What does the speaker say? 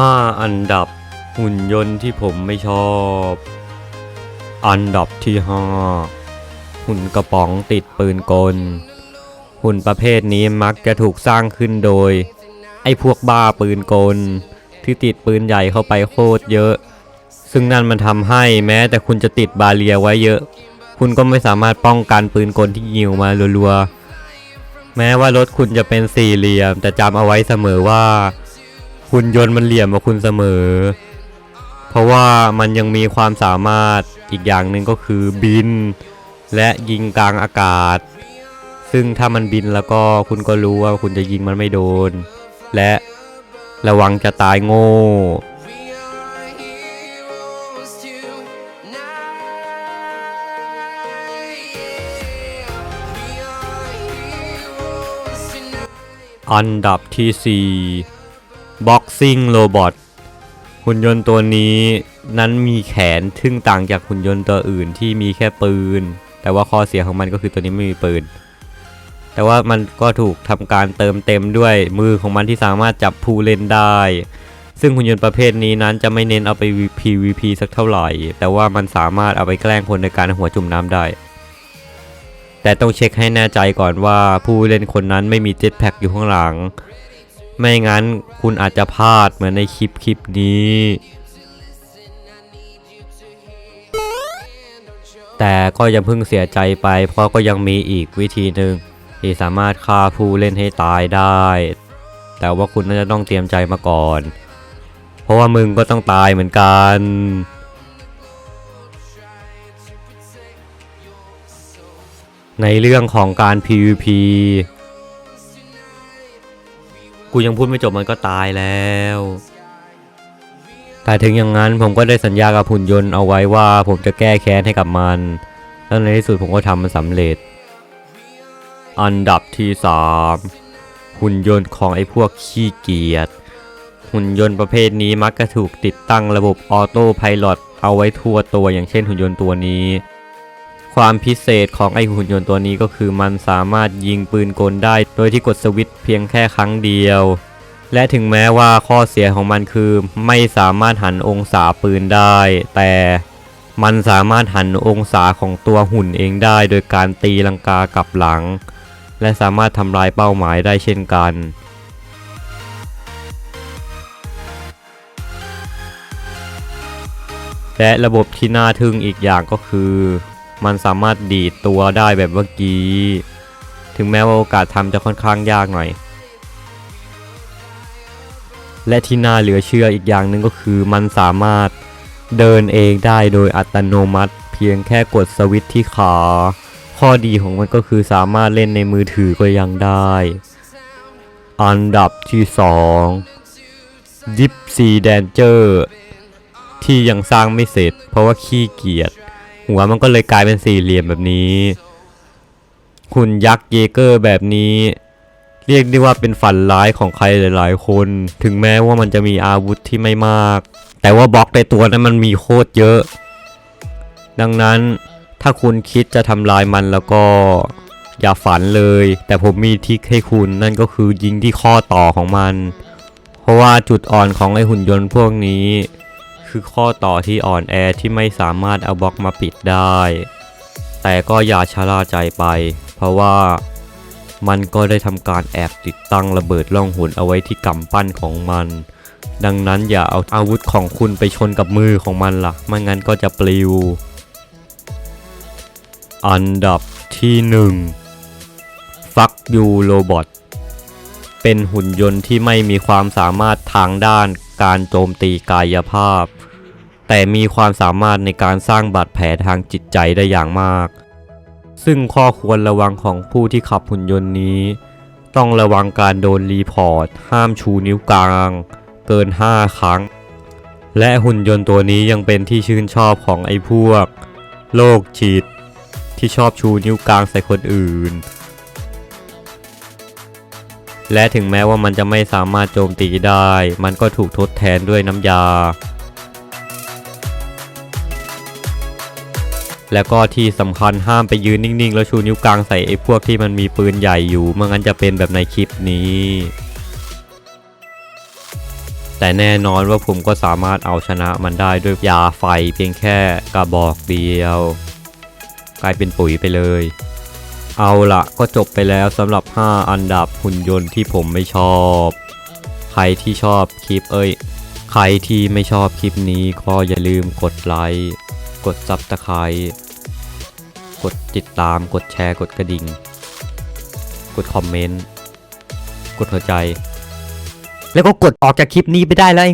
5 อันดับหุ่นยนต์ที่ผมไม่ชอบ อันดับที่ 5 หุ่นกระป๋องติดปืนกล หุ่นประเภทนี้มักจะถูกสร้างขึ้นโดย ไอ้พวกบ้าปืนกล ที่ติดปืนใหญ่เข้าไปโคตรเยอะ ซึ่งนั่นมันทำให้แม้แต่คุณจะติดบาเรียไว้เยอะ คุณก็ไม่สามารถป้องกันปืนกลที่ยิงมารัวๆ แม้ว่ารถคุณจะเป็นสี่เหลี่ยม แต่จำเอาไว้เสมอว่า หุ่นยนต์มันเหลี่ยมกว่าคุณเสมอ เพราะว่ามันยังมีความสามารถอีกอย่างหนึ่งก็คือบิน และยิงกลางอากาศ ซึ่งถ้ามันบินแล้วก็คุณก็รู้ว่าคุณจะยิงมันไม่โดน และระวังจะตายโง่ We are heroes tonight. Yeah, we are heroes tonight. อันดับที่ 4 Boxing Robot หุ่นยนต์ตัวนี้นั้นมีแขนซึ่งต่างจากหุ่นยนต์ตัวอื่นที่มีแค่ปืน แต่ว่าข้อเสียของมันก็คือตัวนี้ไม่มีปืน แต่ว่ามันก็ถูกทำการเติมเต็มด้วยมือของมันที่สามารถจับผู้เล่นได้ ซึ่งหุ่นยนต์ประเภทนี้นั้นจะไม่เน้นเอาไป PVP สักเท่าไหร่ แต่ว่ามันสามารถเอาไปแกล้งคนในการหัวจุ่มน้ำได้ แต่ต้องเช็คให้แน่ใจก่อนว่าผู้เล่นคนนั้นไม่มีเจ็ตแพ็กอยู่ข้างหลัง ไม่งั้นคุณอาจจะพลาดเหมือนในคลิปคลิปนี้ แต่ก็ย่าเพิ่งเสียใจไป เพราะก็ยังมีอีกวิธีหนึ่งที่สามารถฆ่าผู้เล่นให้ตายได้ แต่ว่าคุณน่าจะต้องเตรียมใจมาก่อน เพราะว่ามึงก็ต้องตายเหมือนกันในเรื่องของการ PVP กูยังพูดไม่จบมันก็ตายแล้ว แต่ถึงอย่างนั้นผมก็ได้สัญญากับหุ่นยนต์เอาไว้ว่าผมจะแก้แค้นให้กับมัน แล้วในที่สุดผมก็ทำมันสำเร็จ อันดับที่3หุ่นยนต์ของไอ้พวกขี้เกียจ หุ่นยนต์ประเภทนี้มักจะถูกติดตั้งระบบออโต้ไพลอตเอาไว้ทั่วตัวอย่างเช่นหุ่นยนต์ตัวนี้ ความพิเศษของไอหุ่นยนต์ตัวนี้ก็คือมันสามารถยิงปืนกลได้ โดยที่กดสวิตช์เพียงแค่ครั้งเดียว และถึงแม้ว่าข้อเสียของมันคือไม่สามารถหันองศาปืนได้ แต่มันสามารถหันองศาของตัวหุ่นเองได้ โดยการตีลังกากลับหลัง และสามารถทำลายเป้าหมายได้เช่นกันและระบบที่น่าทึ่งอีกอย่างก็คือ มันสามารถดีดตัวได้แบบเมื่อกี้ ถึงแม้ว่าโอกาสทำจะค่อนข้างยากหน่อย และที่น่าเหลือเชื่ออีกอย่างหนึ่งก็คือมันสามารถเดินเองได้โดยอัตโนมัติ เพียงแค่กดสวิตช์ที่ขา ข้อดีของมันก็คือสามารถเล่นในมือถือก็ยังได้ อันดับที่2ดิฟซีแดนเจอร์ที่ยังสร้างไม่เสร็จเพราะว่าขี้เกียจ หัวมันก็เลยกลายเป็นสี่เหลี่ยมแบบนี้หุ่นยักษ์เยเกอร์แบบนี้ เรียกได้ว่าเป็นฝันร้ายของใครหลายๆ คน ถึงแม้ว่ามันจะมีอาวุธที่ไม่มาก แต่ว่าบล็อกในตัวนั้นมันมีโคตรเยอะ ดังนั้นถ้าคุณคิดจะทำลายมันแล้วก็อย่าฝันเลย แต่ผมมีทิคให้คุณนั่นก็คือยิงที่ข้อต่อของมัน เพราะว่าจุดอ่อนของไอหุ่นยนต์พวกนี้ คือข้อต่อที่อ่อนแอที่ไม่สามารถเอาบล็อกมาปิดได้ แต่ก็อย่าชะล่าใจไป เพราะว่ามันก็ได้ทำการแอบติดตั้งระเบิดล่องหุนเอาไว้ที่กำปั้นของมัน ดังนั้นอย่าเอาอาวุธของคุณไปชนกับมือของมันล่ะ ไม่งั้นก็จะปลิว อันดับที่หนึ่งฟักยูโรบอทเป็นหุ่นยนต์ที่ไม่มีความสามารถทางด้านการโจมตีกายภาพ แต่มีความสามารถในการสร้างบาดแผลทางจิตใจได้อย่างมาก ซึ่งข้อควรระวังของผู้ที่ขับหุ่นยนต์นี้ ต้องระวังการโดนรีพอร์ต ห้ามชูนิ้วกลาง เกิน 5 ครั้ง และหุ่นยนต์ตัวนี้ยังเป็นที่ชื่นชอบของไอ้พวกโรคจิต ที่ชอบชูนิ้วกลางใส่คนอื่น และถึงแม้ว่ามันจะไม่สามารถโจมตีได้ มันก็ถูกทดแทนด้วยน้ำยา แล้วก็ที่สำคัญห้ามไปยืนนิ่งๆ แล้วชูนิ้วกลางใส่ไอ้พวกที่มันมีปืนใหญ่อยู่ไม่งั้นจะเป็นแบบในคลิปนี้ แต่แน่นอนว่าผมก็สามารถเอาชนะมันได้ด้วยยาไฟเพียงแค่กระบอกเดียว กลายเป็นปุ๋ยไปเลย เอาละก็จบไปแล้วสำหรับ 5 อันดับหุ่นยนต์ที่ผมไม่ชอบ ใครที่ชอบคลิปเอ้ย ใครที่ไม่ชอบคลิปนี้ก็อย่าลืมกดไลค์ กดซับสไครต์กดติดตาม กดแชร์ กดกระดิ่ง กดคอมเมนต์ กดหัวใจ แล้วก็กดออกจากคลิปนี้ไปได้เลย